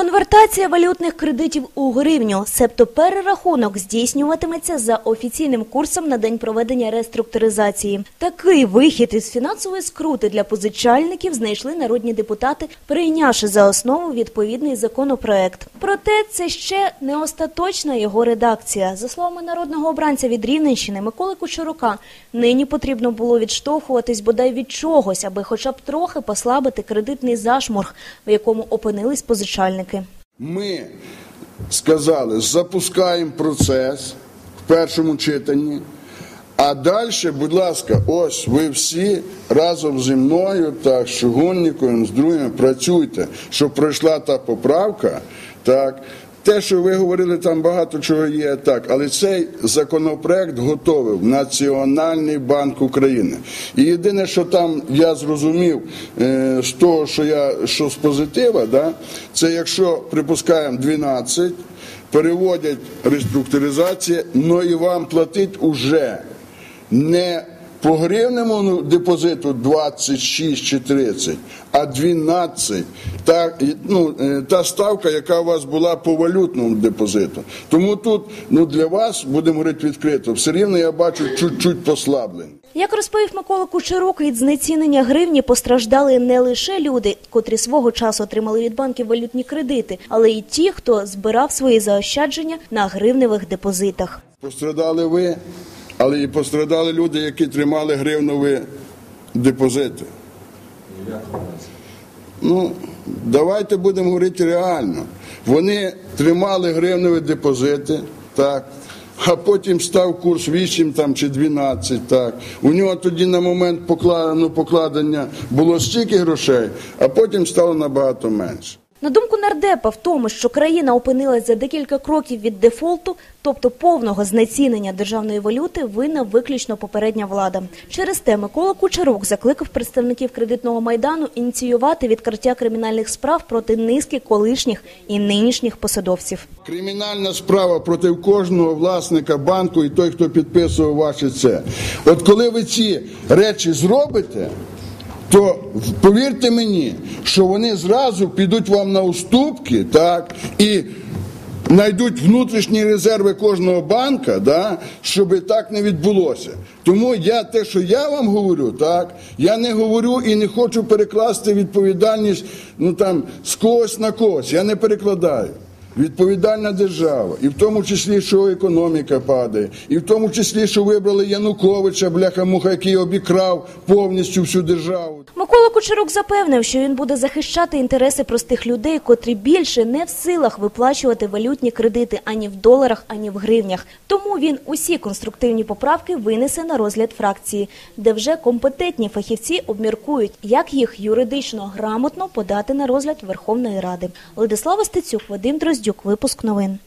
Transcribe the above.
Конвертація валютних кредитів у гривню, себто перерахунок здійснюватиметься за офіційним курсом на день проведення реструктуризації. Такий вихід із фінансової скрути для позичальників знайшли народні депутати, прийнявши за основу відповідний законопроект. Проте це ще не остаточна його редакція. За словами народного обранця від Рівненщини Миколи Кучерука, нині потрібно було відштовхуватись бодай від чогось, аби хоча б трохи послабити кредитний зашморг, в якому опинились позичальники. Ми сказали, запускаємо процес в першому читанні. А далі, будь ласка, ось ви всі разом зі мною, так, з з другими працюйте, щоб пройшла та поправка. Так, те, що ви говорили, там багато чого є, так, але цей законопроект готовив Національний банк України. І єдине, що там я зрозумів е, з того, що я що з позитива, да, це якщо припускаємо 12, переводять реструктуризація, ну і вам платить уже не по гривневому депозиту 26 чи 30, а 12. Та, ну, е, та ставка, яка у вас була по валютному депозиту. Тому тут ну, для вас, будемо говорити відкрито, все рівно я бачу чуть-чуть послаблення. Як розповів Микола Кучерук, від знецінення гривні постраждали не лише люди, котрі свого часу отримали від банків валютні кредити, але й ті, хто збирав свої заощадження на гривневих депозитах. Пострадали ви, але і пострадали люди, які тримали гривнові депозити. Ну, давайте будемо говорити реально. Вони тримали гривневі депозити, так. А потім став курс 8 там, чи 12, так. У нього тоді на момент ну, покладення було стільки грошей, а потім стало набагато менше. На думку нардепа, в тому, що країна опинилась за декілька кроків від дефолту, тобто повного знецінення державної валюти, винна виключно попередня влада. Через те Микола Кучерук закликав представників кредитного майдану ініціювати відкриття кримінальних справ проти низки колишніх і нинішніх посадовців. Кримінальна справа проти кожного власника банку і той, хто підписував ваше це. От коли ви ці речі зробите, то повірте мені, що вони зразу підуть вам на уступки, так, і знайдуть внутрішні резерви кожного банка, да, щоб так не відбулося. Тому я те, що я вам говорю, так, я не говорю і не хочу перекласти відповідальність ну, там, з когось на когось. Я не перекладаю. Відповідальна держава, і в тому числі, що економіка падає, і в тому числі, що вибрали Януковича, бляха-муха, який обікрав повністю всю державу. Микола Кучерук запевнив, що він буде захищати інтереси простих людей, котрі більше не в силах виплачувати валютні кредити ані в доларах, ані в гривнях. Тому він усі конструктивні поправки винесе на розгляд фракції, де вже компетентні фахівці обміркують, як їх юридично грамотно подати на розгляд Верховної Ради. Владислава Стецюк, Вадим Дроздюк, випуск новин.